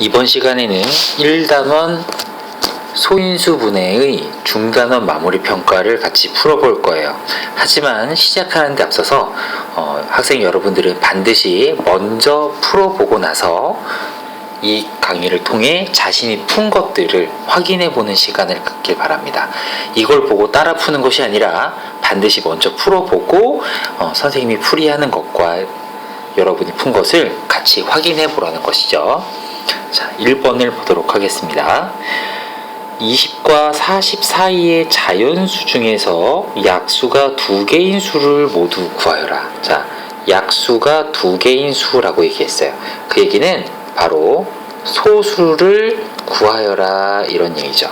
이번 시간에는 1단원 소인수분해의 중단원 마무리 평가를 같이 풀어볼 거예요. 하지만 시작하는 데 앞서서 어, 학생 여러분들은 반드시 먼저 풀어보고 나서 이 강의를 통해 자신이 푼 것들을 확인해 보는 시간을 갖길 바랍니다. 이걸 보고 따라 푸는 것이 아니라 반드시 먼저 풀어보고 어, 선생님이 풀이하는 것과 여러분이 푼 것을 같이 확인해 보라는 것이죠. 자, 1번을 보도록 하겠습니다. 20과 40 사이의 자연수 중에서 약수가 두 개인 수를 모두 구하여라. 자, 약수가 두 개인 수라고 얘기했어요. 그 얘기는 바로 소수를 구하여라 이런 얘기죠.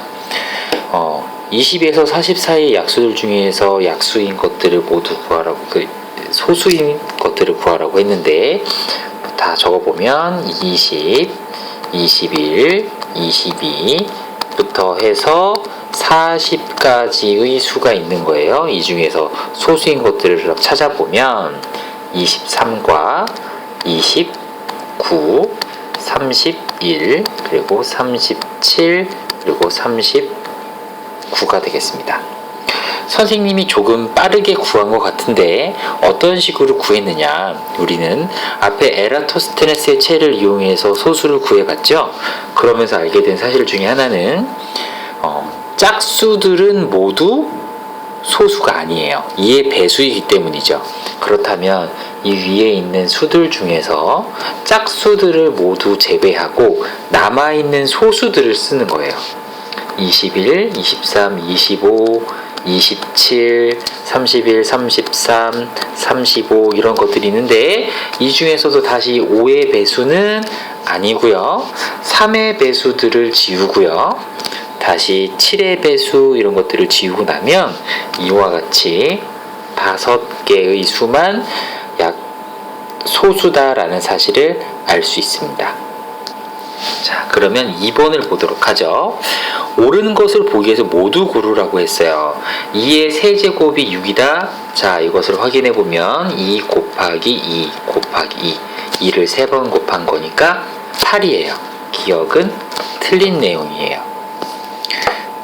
어, 20에서 40 사이의 약수들 중에서 약수인 것들을 모두 구하라고 그 소수인 것들을 구하라고 했는데 다 적어보면 20, 21, 22부터 해서 40까지의 수가 있는 거예요. 이 중에서 소수인 것들을 찾아보면 23과 29, 31, 그리고 37, 그리고 39가 되겠습니다. 선생님이 조금 빠르게 구한 것 같은데 어떤 식으로 구했느냐? 우리는 앞에 에라토스테네스의 체를 이용해서 소수를 구해봤죠? 그러면서 알게 된 사실 중에 하나는 어, 짝수들은 모두 소수가 아니에요. 이의 배수이기 때문이죠. 그렇다면 이 위에 있는 수들 중에서 짝수들을 모두 제외하고 남아있는 소수들을 쓰는 거예요. 21, 23, 25, 27, 31, 33, 35 이런 것들이 있는데 이 중에서도 다시 5의 배수는 아니고요. 3의 배수들을 지우고요. 다시 7의 배수 이런 것들을 지우고 나면 이와 같이 다섯 개의 수만 약 소수다라는 사실을 알 수 있습니다. 자, 그러면 2번을 보도록 하죠. 옳은 것을 보기 위해서 모두 고르라고 했어요. 2의 세제곱이 6이다. 자, 이것을 확인해 보면 2 곱하기 2 곱하기 2. 2를 3번 곱한 거니까 8이에요. 기억은 틀린 내용이에요.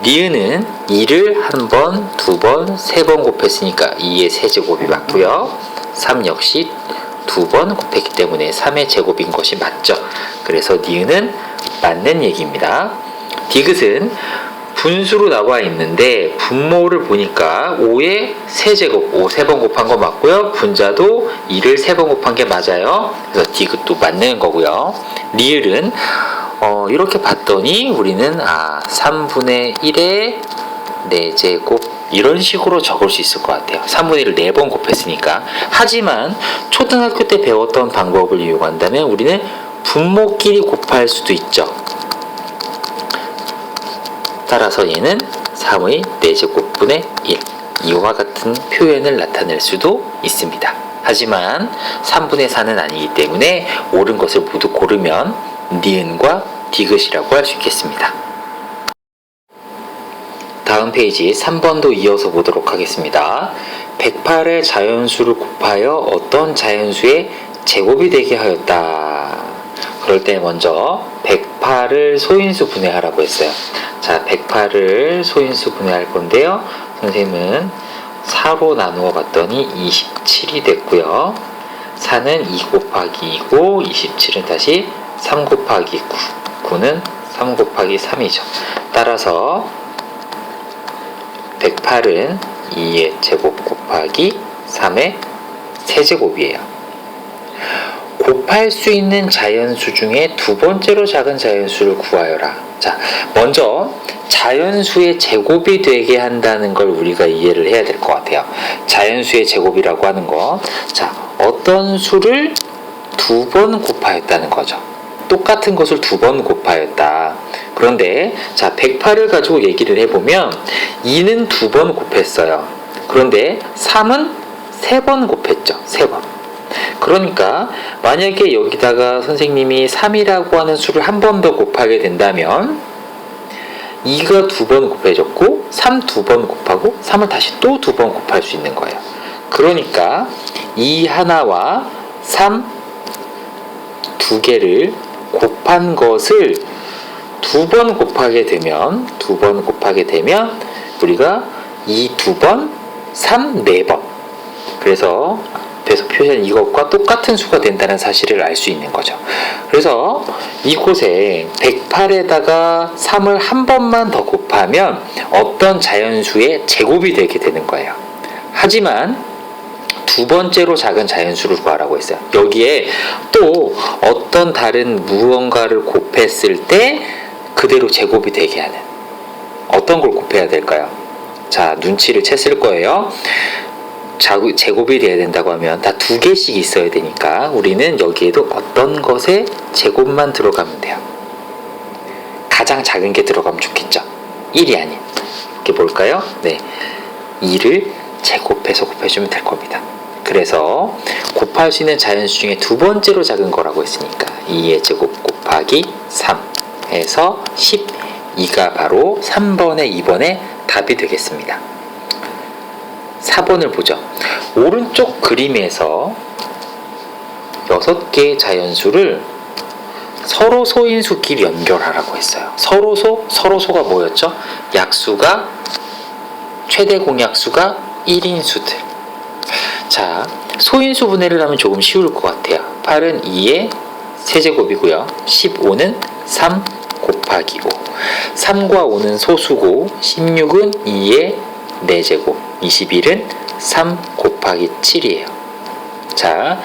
니은은 2를 한 번, 두 번, 세 번 곱했으니까 2의 세제곱이 맞고요. 3 역시 두 번 곱했기 때문에 3의 제곱인 것이 맞죠. 그래서 니은은 맞는 얘기입니다. 디귿은 분수로 나와 있는데 분모를 보니까 5의 세제곱, 5 세 번 곱한 거 맞고요. 분자도 2를 세 번 곱한 게 맞아요. 그래서 디귿도 맞는 거고요. 리을은 어, 이렇게 봤더니 우리는 아 3분의 1의 4제곱 이런 식으로 적을 수 있을 것 같아요. 3분의 1을 4번 곱했으니까. 하지만 초등학교 때 배웠던 방법을 이용한다면 우리는 분모끼리 곱할 수도 있죠. 따라서 얘는 3의 4제곱분의 1 이와 같은 표현을 나타낼 수도 있습니다. 하지만 3분의 4는 아니기 때문에 옳은 것을 모두 고르면 니은과 디귿이라고 할 수 있겠습니다. 다음 페이지 3번도 이어서 보도록 하겠습니다. 108의 자연수를 곱하여 어떤 자연수의 제곱이 되게 하였다. 그럴 때 먼저 108을 소인수 분해하라고 했어요. 자, 108을 소인수 분해할 건데요. 선생님은 4로 나누어 봤더니 27이 됐고요. 4는 2 곱하기 2고 27은 다시 3 곱하기 9. 9는 3 곱하기 3이죠. 따라서 108은 2의 제곱 곱하기 3의 세제곱이에요. 곱할 수 있는 자연수 중에 두 번째로 작은 자연수를 구하여라. 자, 먼저 자연수의 제곱이 되게 한다는 걸 우리가 이해를 해야 될 것 같아요. 자연수의 제곱이라고 하는 거. 자, 어떤 수를 두 번 곱하였다는 거죠. 똑같은 것을 두 번 곱하였다. 그런데 자 108을 가지고 얘기를 해보면 2는 두 번 곱했어요. 그런데 3은 세 번 곱했죠. 세 번. 그러니까 만약에 여기다가 선생님이 3이라고 하는 수를 한 번 더 곱하게 된다면 2가 두 번 곱해졌고 3 두 번 곱하고 3을 다시 또 두 번 곱할 수 있는 거예요. 그러니까 2 하나와 3 두 개를 곱한 것을 두 번 곱하게 되면 두 번 곱하게 되면 우리가 이두 번, 삼, 네 번. 그래서 앞에서 표시한 이것과 똑같은 수가 된다는 사실을 알 수 있는 거죠. 그래서 이곳에 108에다가 3을 한 번만 더 곱하면 어떤 자연수의 제곱이 되게 되는 거예요. 하지만 두 번째로 작은 자연수를 구하라고 했어요. 여기에 또 어떤 다른 무언가를 곱했을 때 그대로 제곱이 되게 하는 어떤 걸 곱해야 될까요? 자, 눈치를 챘을 거예요. 제곱이 돼야 된다고 하면 다 두 개씩 있어야 되니까 우리는 여기에도 어떤 것에 제곱만 들어가면 돼요. 가장 작은 게 들어가면 좋겠죠. 1이 아닌. 이렇게 볼까요? 네. 2를 제곱해서 곱해주면 될 겁니다. 그래서 곱할 수 있는 자연수 중에 두 번째로 작은 거라고 했으니까 2의 제곱 곱하기 3 해서 12가 바로 3번에 2번의 답이 되겠습니다. 4번을 보죠. 오른쪽 그림에서 6개의 자연수를 서로 소인수끼리 연결하라고 했어요. 서로소, 서로소가 뭐였죠? 약수가 최대 공약수가 1인 수들. 자, 소인수 분해를 하면 조금 쉬울 것 같아요. 8은 2의 세제곱이고요. 15는 3 곱하기 5. 3과 5는 소수고 16은 2의 4제곱. 21은 3 곱하기 7이에요. 자,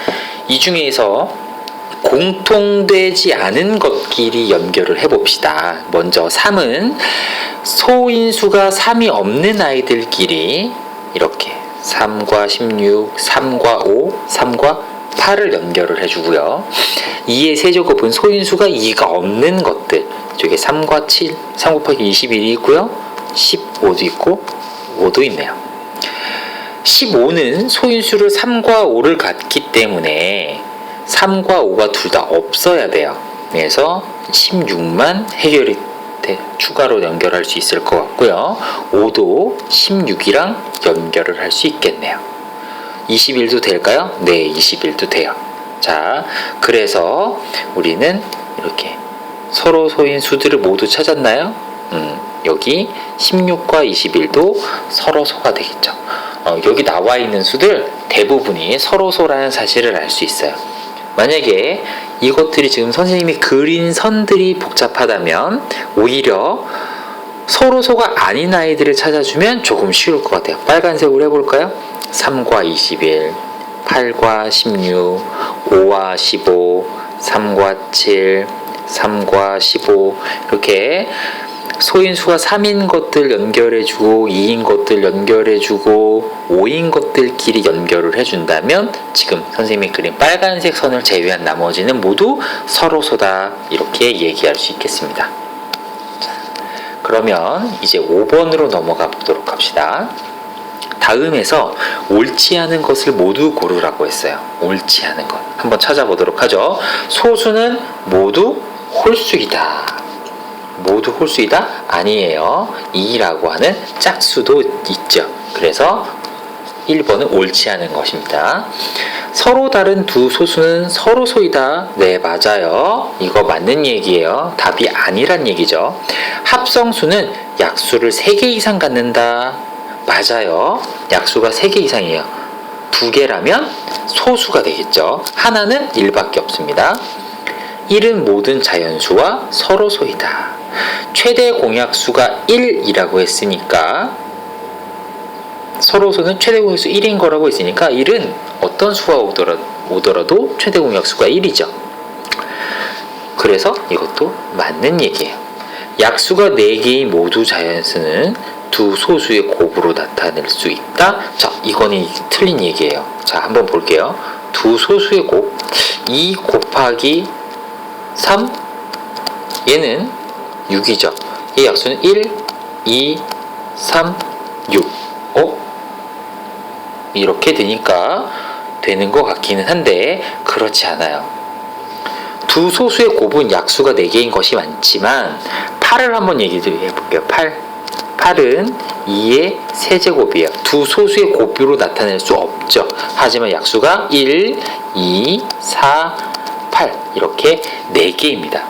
이 중에서 공통되지 않은 것끼리 연결을 해봅시다. 먼저 3은 소인수가 3이 없는 아이들끼리 이렇게 3과 16, 3과 5, 3과 8을 연결을 해주고요. 2의 세제곱은 소인수가 2가 없는 것들. 저게 3과 7, 3 곱하기 21이 있고요. 15도 있고 5도 있네요. 15는 소인수를 3과 5를 갖기 때문에 3과 5가 둘 다 없어야 돼요. 그래서 16만 해결이 돼. 추가로 연결할 수 있을 것 같고요. 5도 16이랑 연결을 할 수 있겠네요. 21도 될까요? 네, 21도 돼요. 자, 그래서 우리는 이렇게 서로 소인 수들을 모두 찾았나요? 음, 여기 16과 21도 서로 소가 되겠죠. 어, 여기 나와 있는 수들 대부분이 서로 소라는 사실을 알 수 있어요. 만약에 이것들이 지금 선생님이 그린 선들이 복잡하다면 오히려 서로 소가 아닌 아이들을 찾아주면 조금 쉬울 것 같아요. 빨간색으로 해볼까요? 3과 21, 8과 16, 5와 15, 3과 7, 3과 15 이렇게 소인수가 3인 것들 연결해주고 2인 것들 연결해주고 5인 것들끼리 연결을 해준다면 지금 선생님이 그린 빨간색 선을 제외한 나머지는 모두 서로소다 이렇게 얘기할 수 있겠습니다. 자, 그러면 이제 5번으로 넘어가 보도록 합시다. 다음에서 옳지 않은 것을 모두 고르라고 했어요. 옳지 않은 것. 한번 찾아보도록 하죠. 소수는 모두 홀수이다. 모두 홀수이다? 아니에요. 2라고 하는 짝수도 있죠. 그래서 1번은 옳지 않은 것입니다. 서로 다른 두 소수는 서로 소이다. 네, 맞아요. 이거 맞는 얘기예요. 답이 아니란 얘기죠. 합성수는 약수를 3개 이상 갖는다. 맞아요. 약수가 3개 이상이에요. 두 개라면 소수가 되겠죠. 하나는 1밖에 없습니다. 1은 모든 자연수와 서로 소이다. 최대 공약수가 1이라고 했으니까 서로소는 최대 공약수 1인 거라고 했으니까 1은 어떤 수가 오더라, 오더라도 최대 공약수가 1이죠. 그래서 이것도 맞는 얘기예요. 약수가 4개의 모두 자연수는 두 소수의 곱으로 나타낼 수 있다. 자, 이거는 틀린 얘기예요. 자, 한번 볼게요. 두 소수의 곱, 2 곱하기 3, 얘는 6이죠. 이 약수는 1, 2, 3, 6. 어? 이렇게 되니까 되는 것 같기는 한데 그렇지 않아요. 두 소수의 곱은 약수가 4개인 것이 많지만 8을 한번 얘기 해 볼게요. 8. 8은 2의 세제곱이에요. 두 소수의 곱으로 나타낼 수 없죠. 하지만 약수가 1, 2, 4, 8 이렇게 4개입니다.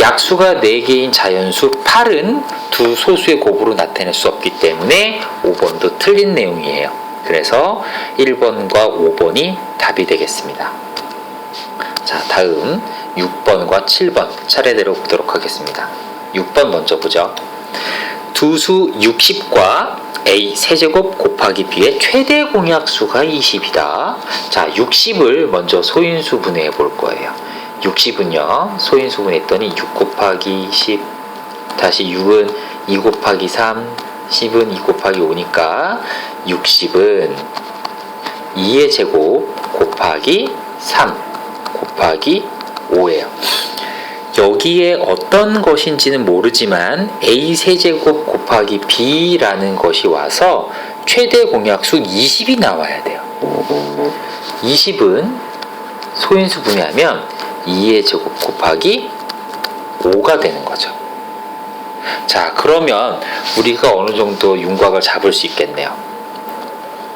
약수가 4개인 자연수 8은 두 소수의 곱으로 나타낼 수 없기 때문에 5번도 틀린 내용이에요. 그래서 1번과 5번이 답이 되겠습니다. 자, 다음 6번과 7번 차례대로 보도록 하겠습니다. 6번 먼저 보죠. 두 수 60과 a 세제곱 곱하기 b의 최대 공약수가 20이다. 자, 60을 먼저 소인수 분해해 볼 거예요. 60은요, 소인수 분해했더니 6 곱하기 10, 다시 6은 2 곱하기 3, 10은 2 곱하기 5니까 60은 2의 제곱 곱하기 3 곱하기 5예요. 여기에 어떤 것인지는 모르지만 a 세제곱 곱하기 b라는 것이 와서 최대 공약수 20이 나와야 돼요. 20은 소인수 분해하면 2의 제곱 곱하기 5가 되는 거죠. 자, 그러면 우리가 어느 정도 윤곽을 잡을 수 있겠네요.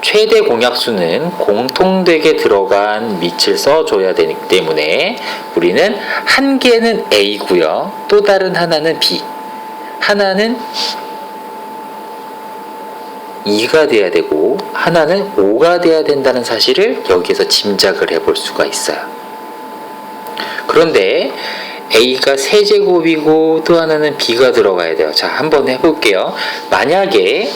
최대 공약수는 공통되게 들어간 밑을 써줘야 되기 때문에 우리는 한 개는 A고요. 또 다른 하나는 B. 하나는 2가 돼야 되고 하나는 5가 돼야 된다는 사실을 여기에서 짐작을 해볼 수가 있어요. 그런데 A가 세제곱이고 또 하나는 B가 들어가야 돼요. 자, 한번 해볼게요. 만약에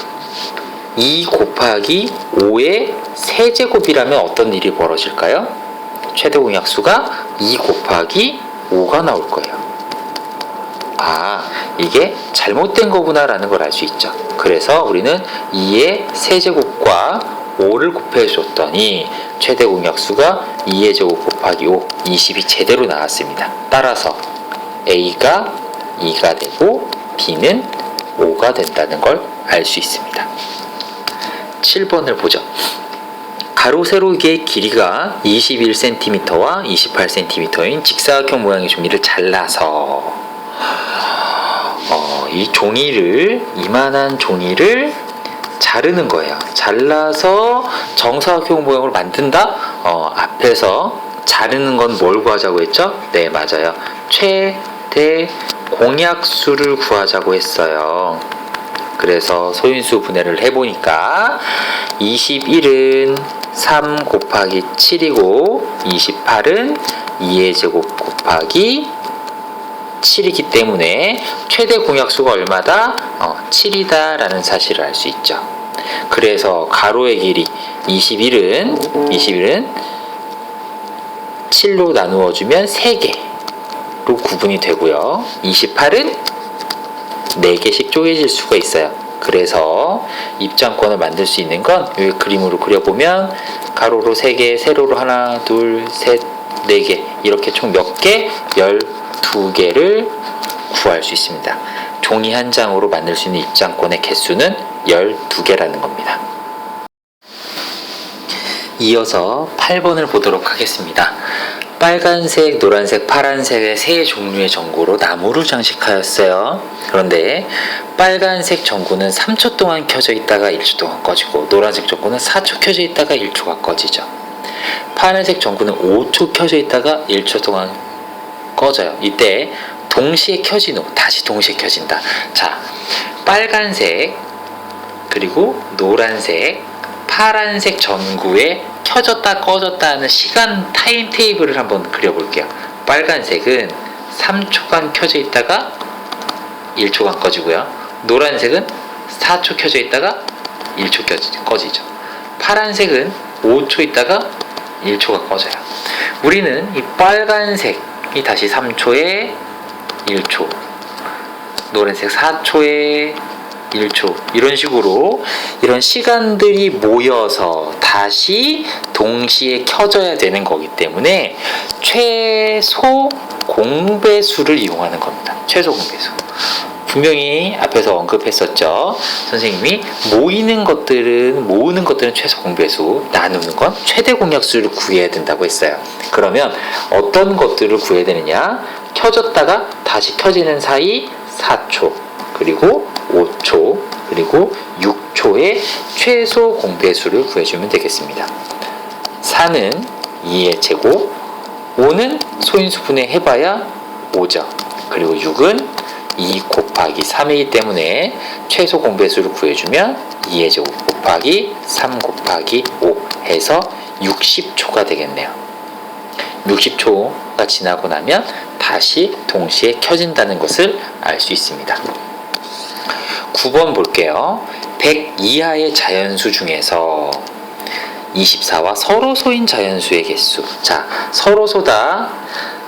2 곱하기 5의 세제곱이라면 어떤 일이 벌어질까요? 최대 공약수가 2 곱하기 5가 나올 거예요. 아, 이게 잘못된 거구나라는 걸 알 수 있죠. 그래서 우리는 2의 세제곱과 5를 곱해줬더니 최대 공약수가 2의 제곱 곱하기 5, 20이 제대로 나왔습니다. 따라서 A가 2가 되고 B는 5가 된다는 걸 알 수 있습니다. 7번을 보죠. 가로 세로의 길이가 21cm와 28cm인 직사각형 모양의 종이를 잘라서 어, 이 종이를 이만한 종이를 자르는 거예요. 잘라서 정사각형 모양으로 만든다. 어, 앞에서 자르는 건 뭘 구하자고 했죠? 네, 맞아요. 최대 공약수를 구하자고 했어요. 그래서 소인수 분해를 해보니까 21은 3 곱하기 7이고 28은 2의 제곱 곱하기 7이기 때문에 최대 공약수가 얼마다? 어, 7이다 라는 사실을 알 수 있죠. 그래서 가로의 길이 21은 21은 7로 나누어 주면 3개로 구분이 되고요. 28은 4개씩 쪼개질 수가 있어요. 그래서 입장권을 만들 수 있는 건 여기 그림으로 그려보면 가로로 3개, 세로로 하나, 둘, 셋, 4개 이렇게 총 몇 개? 12개를 구할 수 있습니다. 종이 한 장으로 만들 수 있는 입장권의 개수는 12개라는 겁니다. 이어서 8번을 보도록 하겠습니다. 빨간색, 노란색, 파란색의 세 종류의 전구로 나무를 장식하였어요. 그런데 빨간색 전구는 3초 동안 켜져 있다가 1초 동안 꺼지고 노란색 전구는 4초 켜져 있다가 1초가 꺼지죠. 파란색 전구는 5초 켜져 있다가 1초 동안 꺼져요. 이때 동시에 켜진 후 다시 동시에 켜진다. 자, 빨간색 그리고 노란색, 파란색 전구에 켜졌다 꺼졌다 하는 시간 타임 테이블을 한번 그려볼게요. 빨간색은 3초간 켜져 있다가 1초간 꺼지고요. 노란색은 4초 켜져 있다가 1초 꺼지죠. 파란색은 5초 있다가 1초가 꺼져요. 우리는 이 빨간색이 다시 3초에 1초, 노란색 4초에 1초 이런 식으로 이런 시간들이 모여서 다시 동시에 켜져야 되는 거기 때문에 최소 공배수를 이용하는 겁니다. 최소 공배수. 분명히 앞에서 언급했었죠. 선생님이 모이는 것들은 모으는 것들은 최소 공배수, 나누는 건 최대 공약수를 구해야 된다고 했어요. 그러면 어떤 것들을 구해야 되느냐? 켜졌다가 다시 켜지는 사이 4초, 그리고 5초, 그리고 6초의 최소 공배수를 구해주면 되겠습니다. 4는 2의 제곱, 5는 소인수 분해 해봐야 5죠. 그리고 6은 2 곱하기 3이기 때문에 최소 공배수를 구해주면 2의 제곱 곱하기 3 곱하기 5 해서 60초가 되겠네요. 60초가 지나고 나면 다시 동시에 켜진다는 것을 알 수 있습니다. 9번 볼게요. 100 이하의 자연수 중에서 24와 서로소인 자연수의 개수. 자, 서로소다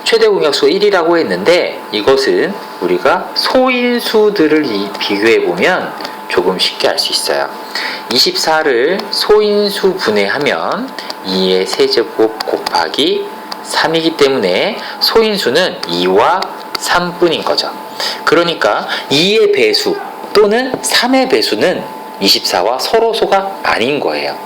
최대 공약수 1이라고 했는데 이것은 우리가 소인수들을 이- 비교해 보면 조금 쉽게 알 수 있어요. 24를 소인수 분해하면 2의 세제곱 곱하기 3이기 때문에 소인수는 2와 3뿐인 거죠. 그러니까 2의 배수 또는 3의 배수는 24와 서로소가 아닌 거예요.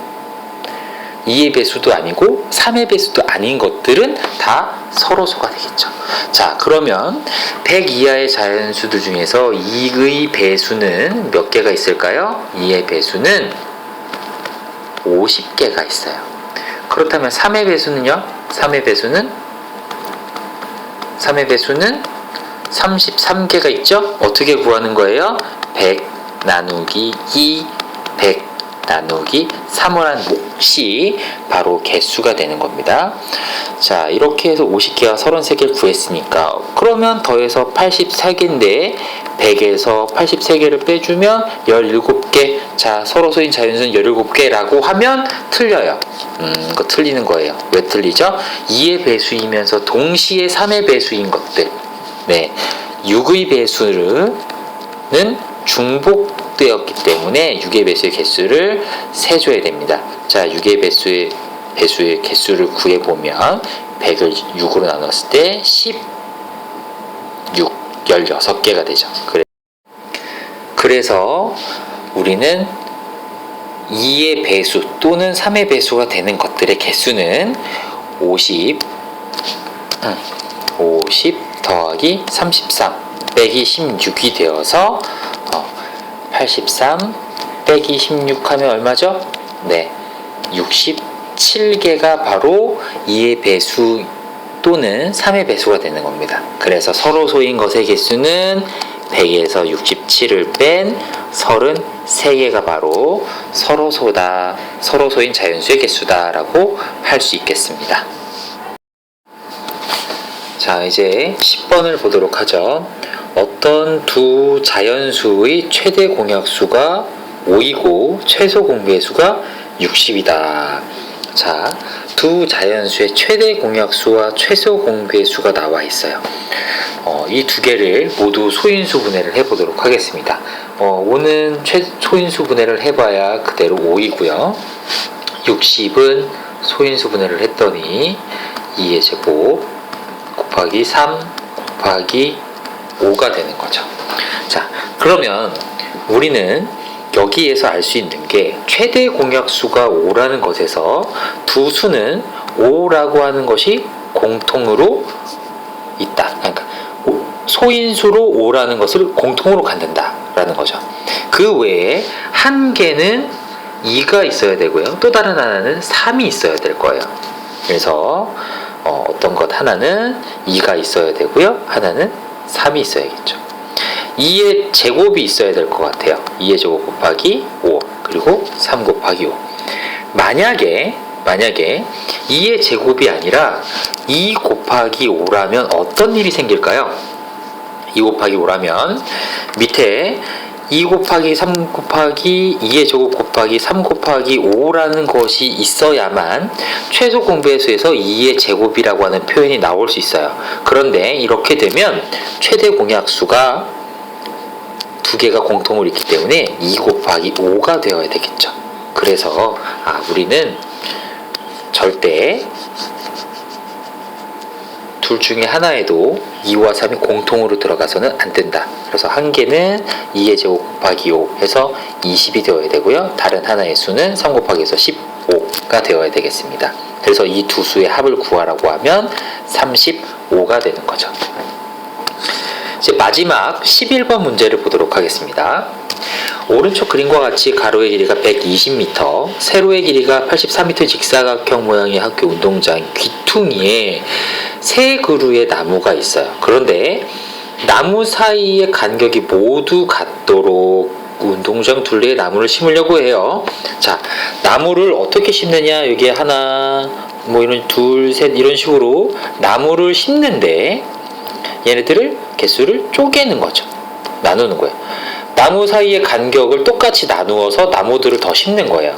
2의 배수도 아니고 3의 배수도 아닌 것들은 다 서로소가 되겠죠. 자, 그러면 100 이하의 자연수들 중에서 2의 배수는 몇 개가 있을까요? 2의 배수는 50개가 있어요. 그렇다면 3의 배수는요? 3의 배수는 3의 배수는 33개가 있죠? 어떻게 구하는 거예요? 100 나누기 2, 100 나누기 3을 한 몫이 바로 개수가 되는 겁니다. 자, 이렇게 해서 50개와 33개를 구했으니까 그러면 더해서 83개인데 100에서 83개를 빼주면 17개. 자, 서로 소인 자연수는 17개라고 하면 틀려요. 음, 이거 틀리는 거예요. 왜 틀리죠? 2의 배수이면서 동시에 3의 배수인 것들. 네. 6의 배수는 중복되었기 때문에 6의 배수의 개수를 세줘야 됩니다. 자, 6의 배수의 배수의 개수를 구해 보면 100을 6으로 나눴을 때 16, 16개가 되죠. 그래- 그래서 우리는 2의 배수 또는 3의 배수가 되는 것들의 개수는 50, 음, 50 더하기 33 빼기 16이 되어서 어, 83 빼기 16 하면 얼마죠? 네, 67개가 바로 2의 배수 또는 3의 배수가 되는 겁니다. 그래서 서로 소인 것의 개수는 100에서 67을 뺀 33개가 바로 서로 소다, 서로 소인 자연수의 개수다라고 할 수 있겠습니다. 자, 이제 10번을 보도록 하죠. 어떤 두 자연수의 최대 공약수가 5이고 최소 공배수가 60이다. 자, 두 자연수의 최대 공약수와 최소 공배수가 나와 있어요. 어, 이 두 개를 모두 소인수 분해를 해보도록 하겠습니다. 어, 5는 최, 소인수 분해를 해봐야 그대로 5이고요. 60은 소인수 분해를 했더니 2의 제곱 곱하기 3 곱하기 5가 되는 거죠. 자, 그러면 우리는 여기에서 알 수 있는 게 최대 공약수가 5라는 것에서 두 수는 5라고 하는 것이 공통으로 있다. 그러니까 오- 소인수로 5라는 것을 공통으로 갖는다라는 거죠. 그 외에 한 개는 2가 있어야 되고요. 또 다른 하나는 3이 있어야 될 거예요. 그래서 어, 어떤 것 하나는 2가 있어야 되고요. 하나는 3이 있어야겠죠. 2의 제곱이 있어야 될 것 같아요. 2의 제곱 곱하기 5 그리고 3 곱하기 5 만약에 만약에 2의 제곱이 아니라 2 곱하기 5라면 어떤 일이 생길까요? 2 곱하기 5라면 밑에 2 곱하기 3 곱하기 2의 제곱 곱하기 3 곱하기 5라는 것이 있어야만 최소 공배수에서 2의 제곱이라고 하는 표현이 나올 수 있어요. 그런데 이렇게 되면 최대 공약수가 두 개가 공통으로 있기 때문에 2 곱하기 5가 되어야 되겠죠. 그래서 아, 우리는 절대 둘 중에 하나에도 2와 3이 공통으로 들어가서는 안 된다. 그래서 한 개는 2의 제곱 곱하기 5 해서 20이 되어야 되고요. 다른 하나의 수는 3 곱하기 해서 15가 되어야 되겠습니다. 그래서 이 두 수의 합을 구하라고 하면 35가 되는 거죠. 이제 마지막 11번 문제를 보도록 하겠습니다. 오른쪽 그림과 같이 가로의 길이가 120m, 세로의 길이가 83m 직사각형 모양의 학교 운동장 귀퉁이에 세 그루의 나무가 있어요. 그런데 나무 사이의 간격이 모두 같도록 운동장 둘레에 나무를 심으려고 해요. 자, 나무를 어떻게 심느냐? 여기 하나, 뭐 이런 둘, 셋 이런 식으로 나무를 심는데 얘네들을 개수를 쪼개는 거죠. 나누는 거예요. 나무 사이의 간격을 똑같이 나누어서 나무들을 더 심는 거예요.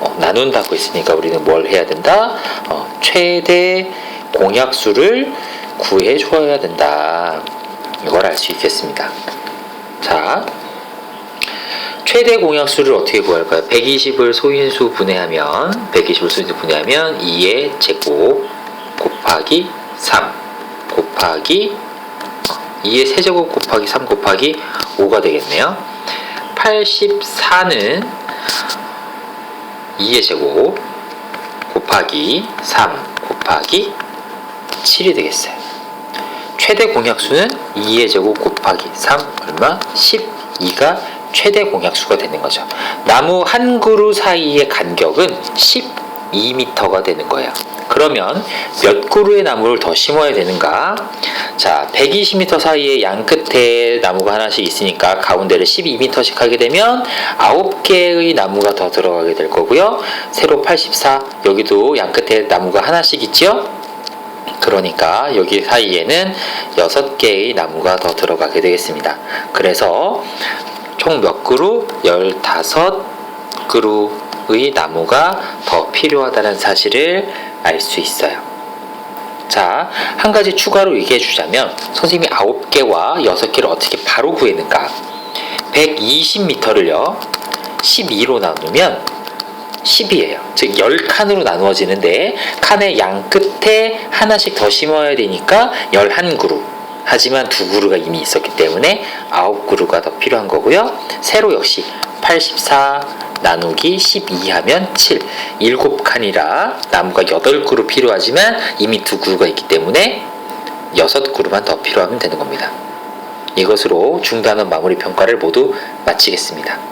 어, 나눈다고 했으니까 우리는 뭘 해야 된다? 어, 최대 공약수를 구해 줘야 된다. 이걸 알 수 있겠습니다. 자, 최대 공약수를 어떻게 구할까요? 120을 소인수 분해하면 120을 소인수 분해하면 2의 제곱 곱하기 3 곱하기 2의 세제곱 곱하기 3 곱하기 5가 되겠네요. 84는 2의 제곱 곱하기 3 곱하기 7이 되겠어요. 최대 공약수는 2의 제곱 곱하기 3 얼마? 12가 최대 공약수가 되는 거죠. 나무 한 그루 사이의 간격은 12m가 되는 거예요. 그러면 몇 그루의 나무를 더 심어야 되는가? 자, 120m 사이에 양 끝에 나무가 하나씩 있으니까 가운데를 12m씩 하게 되면 9개의 나무가 더 들어가게 될 거고요. 세로 84, 여기도 양 끝에 나무가 하나씩 있죠? 그러니까 여기 사이에는 6개의 나무가 더 들어가게 되겠습니다. 그래서 총 몇 그루? 15그루의 나무가 더 필요하다는 사실을 알 수 있어요. 자, 한 가지 추가로 얘기해 주자면 선생님이 9개와 6개를 어떻게 바로 구했는가? 120m를요. 12로 나누면 10이에요. 즉 10칸으로 나누어지는데 칸의 양 끝에 하나씩 더 심어야 되니까 11그루. 하지만 두 그루가 이미 있었기 때문에 9그루가 더 필요한 거고요. 세로 역시 84 나누기 12 하면 7. 7칸이라 나무가 8그루 필요하지만 이미 두 그루가 있기 때문에 6그루만 더 필요하면 되는 겁니다. 이것으로 중단원 마무리 평가를 모두 마치겠습니다.